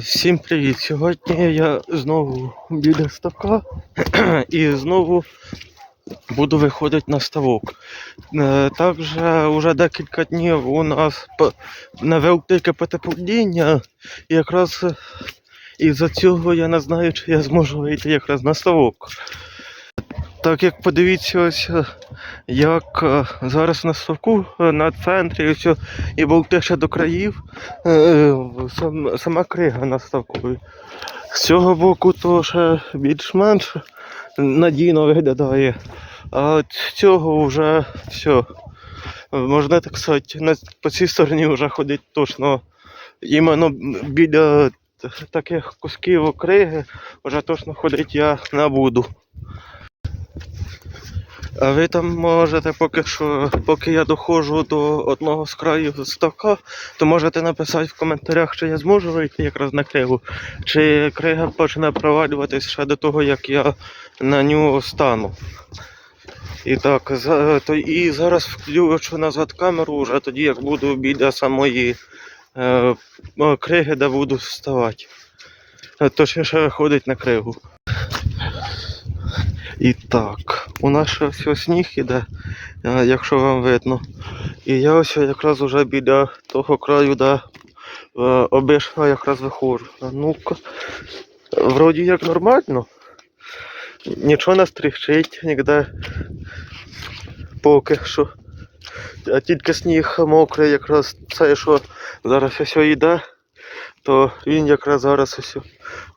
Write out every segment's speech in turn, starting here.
Всім привіт! Сьогодні я знову біля ставка і знову буду виходити на ставок. Е, Також вже декілька днів у нас п- невелике потепління, якраз е, із-за цього я не знаю, чи я зможу вийти якраз на ставок. Так як подивіться, ось е, як е, зараз на ставку е, на центрі ось, і болтише до країв, сам, сама крига на ставку. З цього боку то ще більш-менш надійно виглядає. А от цього вже все. Можна так сказати, на, по цій стороні вже ходить точно. Іменно біля таких кусків окриги вже точно ходити я не буду. А ви там можете поки що, поки я доходжу до одного з країв ставка, то можете написати в коментарях, чи я зможу вийти якраз на кригу, чи крига почне провалюватись ще до того, як я на нього стану. І так, то, і зараз включу назад камеру вже тоді, як буду біля самої е, криги, де буду вставати. Точніше виходить на кригу. І так, у нас ще все сніг іде, е, якщо вам видно. І я ось якраз уже біля того краю, де е, обично якраз виходжу. Ну-ка, вроді як нормально. Нічого не стріхчить ніде. Поки що. А тільки сніг мокрий, якраз це, що зараз ось йде, то він якраз зараз ось.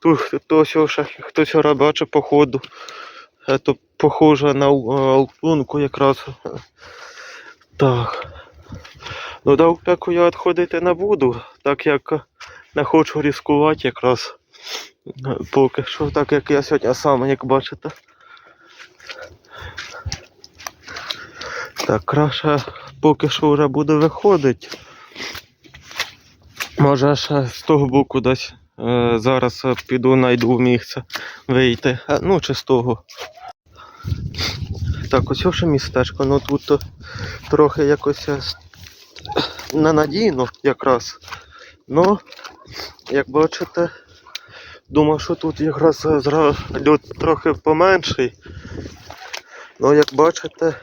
Тут то ось ще хтось бачить по ходу. Это похоже на алпунку якраз. Так. Ну до я відходити не буду, так як не хочу ризикувати якраз. Поки що, так як я сьогодні сам, як бачите. Так, краще поки що вже буду виходити. Може ще з того боку десь е, зараз е, піду знайду місце вийти. Ну чи з того. Так, ось ще містечко, ну тут то трохи якось е, ненадійно якраз. Ну, як бачите, думаю, що тут якраз е, льот трохи поменший. Ну, як бачите,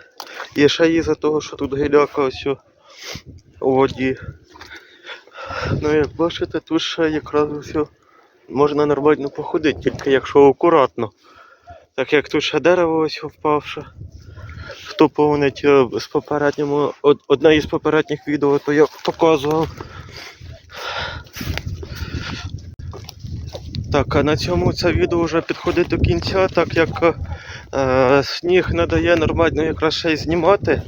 і ще із-за того, що тут гіляка ось у- воді. Ну, як бачите, тут ще якраз ось можна нормально походити, тільки якщо акуратно. Так як тут ще дерево ось впавше. Хто помнить е, з попередньому, одне із попередніх відео, то я показував. Так, а на цьому це відео вже підходить до кінця, так як е, сніг не дає нормально якраз ще й знімати.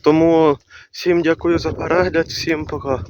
Тому всім дякую за перегляд, всім пока.